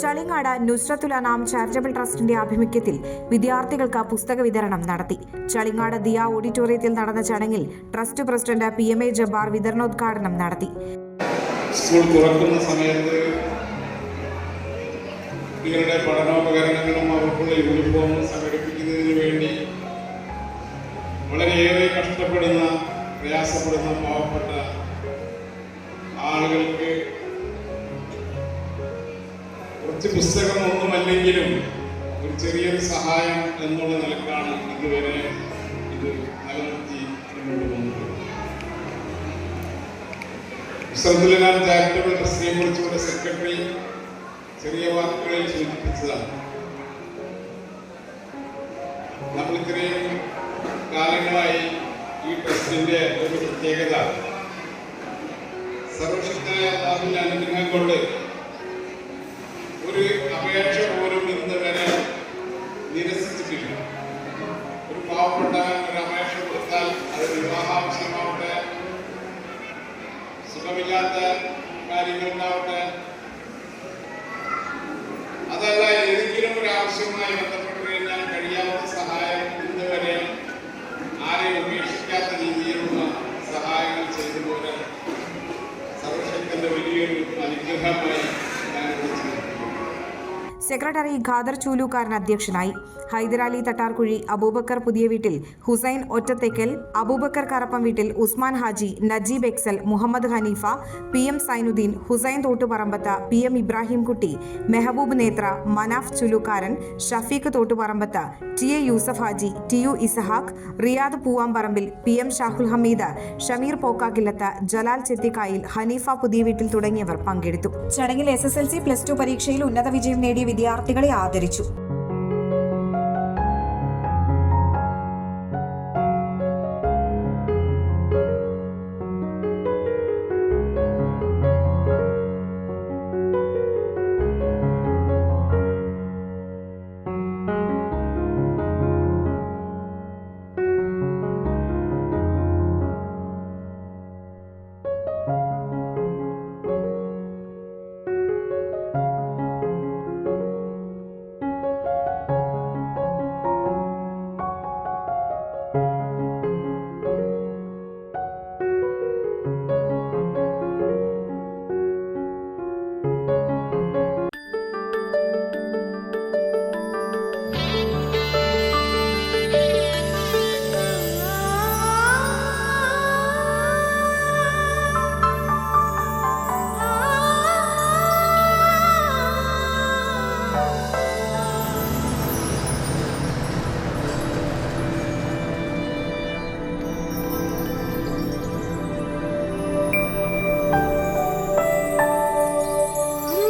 Chalingad Nusrathul അനാം charitable ട്രസ്റ്റിന്റെ ആഭിമുഖ്യത്തിൽ വിദ്യാർത്ഥികൾക്ക് പുസ്തക വിതരണം നടത്തി. ചളിങ്ങാട് ദിയ ഓഡിറ്റോറിയത്തിൽ നടന്ന ചടങ്ങിൽ trust president P M A Jabbar വിതരണോദ്ഘാടനം നടത്തി. സ്കൂൾ തുറക്കുന്ന സമയത്ത് കുട്ടികളുടെ പഠനോപകരണങ്ങളും അവർക്കുള്ള യൂണിഫോമും സംഘടിപ്പിക്കുന്നതിന് വേണ്ടി വളരെയേറെ കഷ്ടപ്പെടുന്ന പ്രയാസപ്പെടുന്ന പാവപ്പെട്ട ആളുകൾക്ക് കുറച്ച് പുസ്തകം ഒന്നുമല്ലെങ്കിലും ഒരു ചെറിയൊരു സഹായം എന്നുള്ള നിലക്കാണ് ഇതുവരെ ഇത് നിലനിർത്തി മുന്നോട്ട് പോകുന്നത്. വിശ്രമത്തിലെല്ലാം ചാരിറ്റബിൾ ട്രസ്റ്റിനെ കുറിച്ചുള്ള സെക്രട്ടറി ചെറിയ വാക്കുകളിൽ സൂചിപ്പിച്ചതാണ്. നമ്മൾ ഇത്രയും കാലങ്ങളായി ഈ ട്രസ്റ്റിന്റെ ഒരു പ്രത്യേകത. സർവശക്തനായ അനുഗ്രഹം കൊണ്ട് ഒരു അപേക്ഷ പോലും ഇന്ന് വരെ നിരസിച്ചിട്ടില്ല. ഒരു പാവപ്പെട്ട ഒരു അപേക്ഷ കൊടുത്താൽ അത് വിവാഹാവശ്യമാവട്ടെ സുഖമില്ലാത്ത കാര്യങ്ങളുണ്ടാവട്ടെ അതല്ല ഏതെങ്കിലും ഒരു ആവശ്യമായി ബന്ധപ്പെട്ട് സെക്രട്ടറി ഖാദർ ചൂലൂക്കാരൻ അധ്യക്ഷനായി. ഹൈദരാലി തട്ടാർകുഴി അബൂബക്കർ പുതിയ വീട്ടിൽ ഹുസൈൻ ഒറ്റത്തേക്കൽ അബൂബക്കർ കറപ്പം വീട്ടിൽ Usman Haji Najeeb Excel Muhammad Hanifa P M Zainuddin Hussain Thottuparambath P M Ibrahimkutty Mehboob Nethra Manaf Chulukkaran Shafeeq Thottuparambath T A Yusuf Haji T U Ishaq Riyad Poovamparambil P M Shahul Hameed Shameer Pokkakkillath Jalal Chethikkayil Hanifa പുതിയ വീട്ടിൽ തുടങ്ങിയവർ പങ്കെടുത്തു. ചടങ്ങിൽ S S L C plus two പരീക്ഷയിൽ ഉന്നത വിജയം നേടിയ വിദ്യാർത്ഥികളെ ആദരിച്ചു